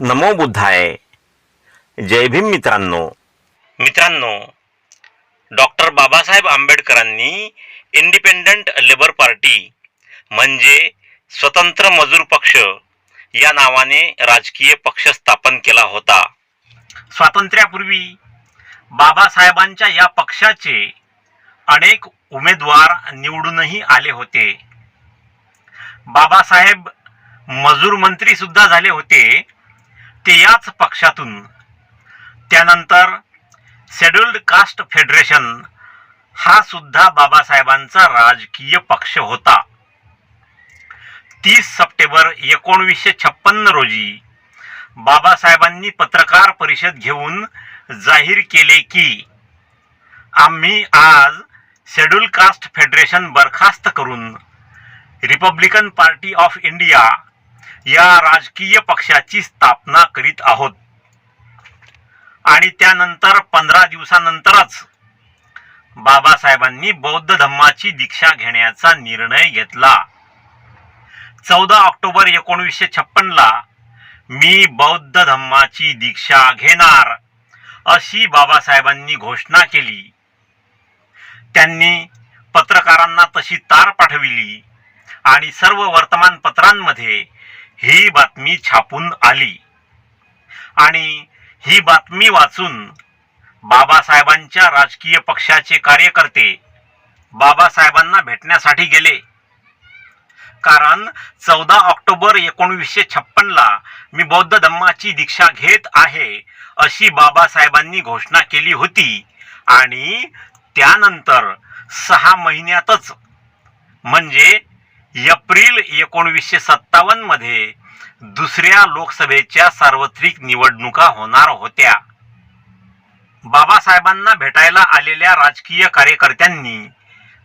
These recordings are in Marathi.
नमो बुद्धाय. जय भीम मित्रांनो. मित्रांनो डॉक्टर बाबासाहेब आंबेडकरांनी इंडिपेंडंट लेबर पार्टी म्हणजे स्वतंत्र मजूर पक्ष या नावाने राजकीय पक्ष स्थापन केला होता. स्वातंत्र्यापूर्वी बाबासाहेबांच्या या पक्षाचे अनेक उमेदवार निवडूनही आले होते. बाबासाहेब मजूर मंत्री सुद्धा झाले होते. ते याच पक्षातून. त्यानंतर शेड्युल्ड कास्ट फेडरेशन हा सुद्धा बाबासाहेबांचा राजकीय पक्ष होता. तीस सप्टेंबर एकोणवीसशे छप्पन्न रोजी बाबासाहेबांनी पत्रकार परिषद घेऊन जाहीर केले की आम्ही आज शेड्युल कास्ट फेडरेशन बरखास्त करून रिपब्लिकन पार्टी ऑफ इंडिया या राजकीय पक्षाची स्थापना करीत आहोत. आणि त्यानंतर पंधरा दिवसानंतरच बाबासाहेबांनी बौद्ध धम्माची दीक्षा घेण्याचा निर्णय घेतला. चौदा ऑक्टोबर एकोणीसशे छप्पनला मी बौद्ध धम्माची दीक्षा घेणार अशी बाबासाहेबांनी घोषणा केली. त्यांनी पत्रकारांना तशी तार पाठविली आणि सर्व वर्तमानपत्रांमध्ये ही बातमी छापून आली. आणि ही बातमी वाचून बाबासाहेबांच्या राजकीय पक्षाचे कार्यकर्ते बाबासाहेबांना भेटण्यासाठी गेले. कारण चौदा ऑक्टोबर एकोणवीसशे छप्पनला मी बौद्ध धम्माची दीक्षा घेत आहे अशी बाबासाहेबांनी घोषणा केली होती आणि त्यानंतर सहा महिन्यातच म्हणजे एप्रिल एकोणवीसशे सत्तावन्नमध्ये दुसऱ्या लोकसभेच्या सार्वत्रिक निवडणुका होणार होत्या. बाबासाहेबांना भेटायला आलेल्या राजकीय कार्यकर्त्यांनी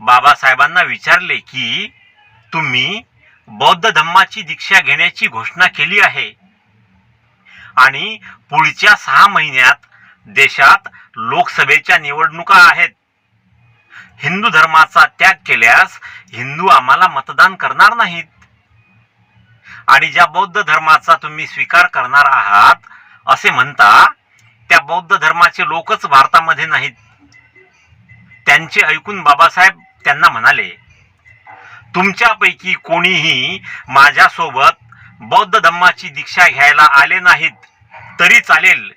बाबासाहेबांना विचारले की तुम्ही बौद्ध धम्माची दीक्षा घेण्याची घोषणा केली आहे आणि पुढच्या सहा महिन्यात देशात लोकसभेच्या निवडणुका आहेत. हिंदू धर्माचा त्याग केल्यास हिंदू आम्हाला मतदान करणार नाहीत. आणि ज्या बौद्ध धर्माचा तुम्ही स्वीकार करणार आहात असे म्हणता त्या बौद्ध धर्माचे लोकच भारतामध्ये नाहीत. त्यांचे ऐकून बाबासाहेब त्यांना म्हणाले तुमच्यापैकी कोणीही माझ्यासोबत बौद्ध धम्माची दीक्षा घ्यायला आले नाहीत तरी चालेल.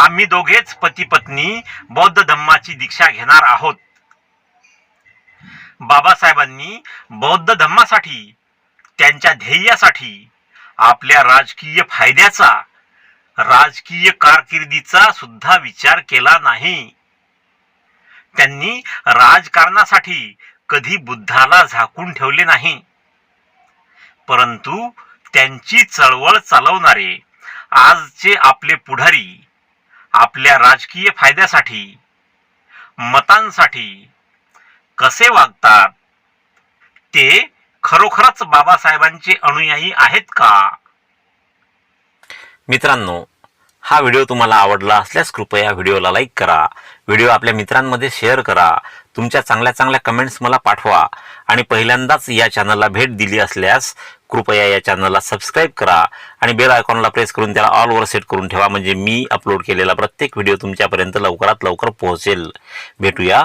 आम्ही दोघेच पती पत्नी बौद्ध धम्माची दीक्षा घेणार आहोत. बाबासाहेबांनी बौद्ध धम्मासाठी त्यांच्या ध्येयासाठी आपल्या राजकीय फायद्याचा राजकीय कारकिर्दीचा सुद्धा विचार केला नाही. त्यांनी राजकारणासाठी कधी बुद्धाला झाकून ठेवले नाही. परंतु त्यांची चळवळ चालवणारे आजचे आपले पुढारी आपल्या राजकीय फायद्यासाठी मतांसाठी कसे वागतात? ते खरोखरच बाबासाहेबांचे अनुयायी आहेत का? मित्रांनो हा व्हिडिओ तुम्हाला आवडला असल्यास कृपया व्हिडिओला लाईक करा. व्हिडिओ आपल्या मित्रांमध्ये शेअर करा. तुमच्या चांगल्या चांगल्या कमेंट्स मला पाठवा. आणि पहिल्यांदाच या चॅनलला भेट दिली असल्यास कृपया या चॅनलला सबस्क्राईब करा. आणि बेल आयकॉनला प्रेस करून त्याला ऑलवर सेट करून ठेवा. म्हणजे मी अपलोड केलेला प्रत्येक व्हिडिओ तुमच्यापर्यंत लवकरात लवकर पोहोचेल. भेटूया